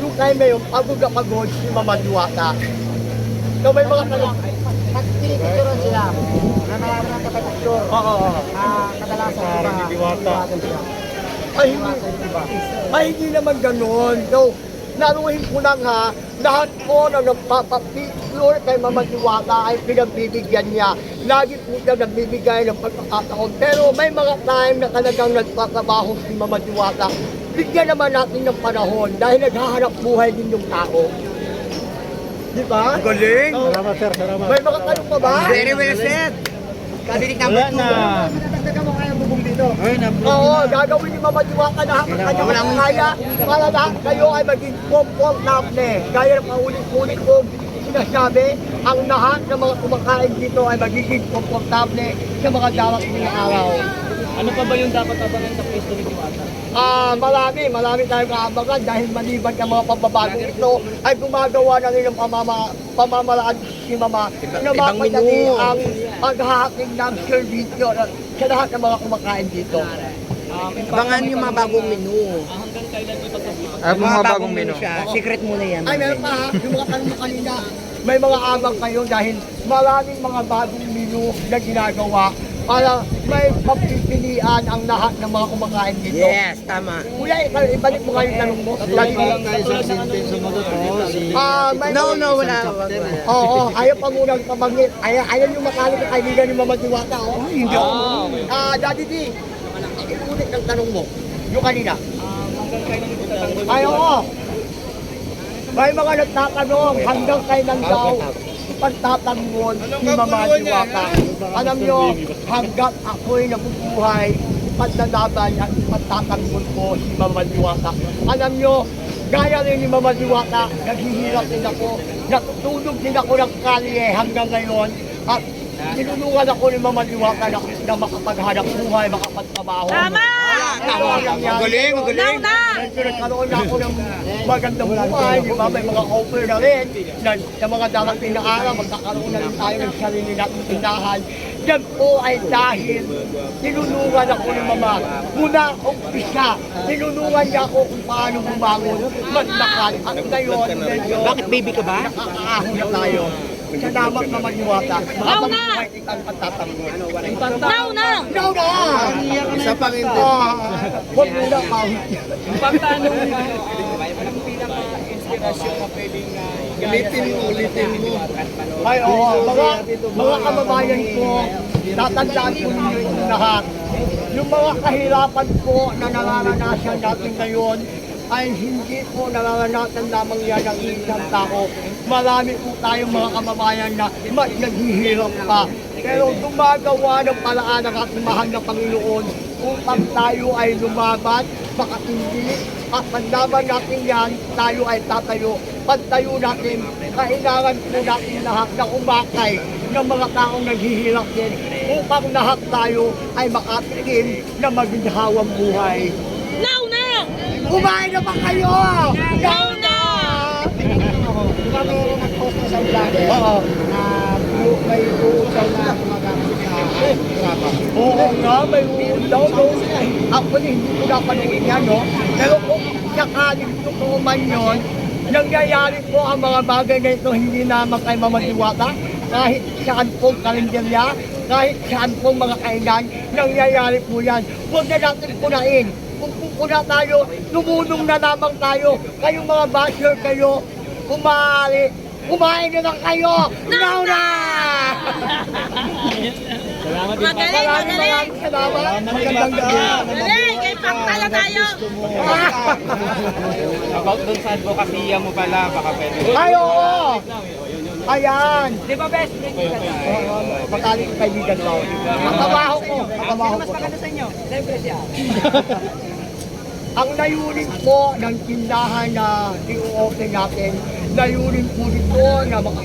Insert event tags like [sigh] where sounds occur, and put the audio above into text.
Diwata ay Diwata. Yung time na yung pagod na pagod si Mama Diwata. So may mga tanong. Pag pinipicturean sila, na marami ng kapapicture, Oo. ah, kadalasan iba, iwasan sila. Ay, hindi. Ay, hindi naman ganun. So, naruhin ko lang ha, lahat po na nagpapapicture kay Mama Diwata ay pinagbibigyan niya. Lagi po siya nagbibigay ng pagkakataon. Pero may mga time na talagang nagtatrabaho si Mama Diwata. Bigyan naman natin ng panahon dahil naghahanap buhay din yung tao. Di ba? Galing! Oh, Salamat sir, salamat. may mga tanong pa ba? Very well said! Kadinig number two. Dagdagan mo kaya bubong dito. Oo, gagawin ni Mama Diwata lahat ng kanyang Walang- kaya para lahat kayo ay maging komportable. Gaya ng paulit-ulit kong sinasabi, ang lahat ng mga kumakain dito ay magiging komportable sa mga darating na araw. Ano pa ba yung dapat abangan sa pwesto ni Diwata? Ah, marami, marami tayong kaabangan dahil maliban ng mga pagbabago ito ay gumagawa na rin ng pamama, pamamaraan si Mama na mapadali ang paghahating ng servisyo sa lahat ng mga kumakain dito. Um, Abangan yung mga bagong menu. Ah, hanggang kailan ito pagkakita? Ay, mga bagong menu siya. Secret muna yan. Ay, meron pa ha, yung mga tanong mo kanina, may mga abang kayo dahil maraming mga bagong menu na ginagawa para may pagpipilian ang lahat ng mga kumakain dito. Yes, tama. Kuya, ikaw, ibalik mo kayo yung tanong mo. Lagi mo. Ng yung Ah, may No, no, wala. wag- wag. Oo, oh, ayaw pa muna pabanggit. Ayaw, ayaw yung makalik na kaibigan ni Mama Diwata, oh. Hindi ako. Ah. Ah, Daddy D, inulit ang tanong mo. Yung kanina. Ay, oo. May mga nagtatanong hanggang kailan daw ipagtatanggol si Mama Diwata. Alam nyo, hanggat ako'y nabubuhay, pagdadaban at ipagtatanggol ko si Mama Diwata. Alam nyo, gaya rin ni Mama Diwata, naghihirap din ako, natutulog din ako ng kalye hanggang ngayon, at tinulungan ako ni Mama Diwata na, na makapaghanap buhay, makapagtrabaho. Tama! Ito ang nangyari. Magaling, magaling. Now na! Nagkaroon na ako ng magandang buhay, di ba? May mga offer na rin na, na mga darating na araw, magkakaroon na rin tayo ng sarili nating tindahan. Yan po ay dahil tinulungan ako ng mama. Muna umpisa, tinulungan niya ako kung paano bumangon, maglakad. At ngayon, medyo Bakit baby ka ba? nakakaahon na tayo. Salamat na magniwata. Now na! Kitang pagtatanggol. Now na! Now na! Isa pang hindi. [laughs] Ah, Huwag muna pawit. Pagtanong nito, uh, anong pinaka-inspirasyon na pwedeng uh, ulitin mo, ulitin mo. Ay, oo. Mga, mga kababayan ko, tatandaan ko ninyo lahat. Yung mga kahirapan po na nararanasan natin ngayon, ay hindi po nararanasan lamang yan ng isang tao. Marami po tayong mga kababayan na mas naghihirap pa. Pero gumagawa ng paraan ng ating mahal na Panginoon upang tayo ay lumaban, makatindi, at paglaban natin yan, tayo ay tatayo. Pagtayo natin, kailangan po natin lahat na umakay ng mga taong naghihirap din upang lahat tayo ay makatikim na maginhawang buhay. Kumain na ba kayo? Now na! Di ba meron nag-post na sa vlogger Oo. na may uusal na gumagamit sa graba. Oo nga, may daw no. Actually, hindi ko napanood yan, no? Pero kung sakaling totoo man yun, nangyayari po ang mga bagay na ito hindi naman kay Mama Diwata, kahit saan pong kalendarya, kahit saan pong mga kainan, nangyayari po yan. Huwag na natin punain. Kung pupuna tayo, lumunong na lamang tayo. Kayong mga basher kayo, kumari, kumain na lang kayo! Now na! Salamat din. Magaling, Maraming magaling! maraming salamat. Magandang gabi. Galing! Kay Pampala tayo! [laughs] About dun sa advokasya mo pala, baka pwede. Ay, oo. Ayan. Di ba best friend ka na? Oo, Matalik ko kaibigan ko. Katrabaho ko. Katrabaho ko. sa inyo? Siyempre siya. Ang layunin po ng tindahan na i-open natin, layunin po dito na maka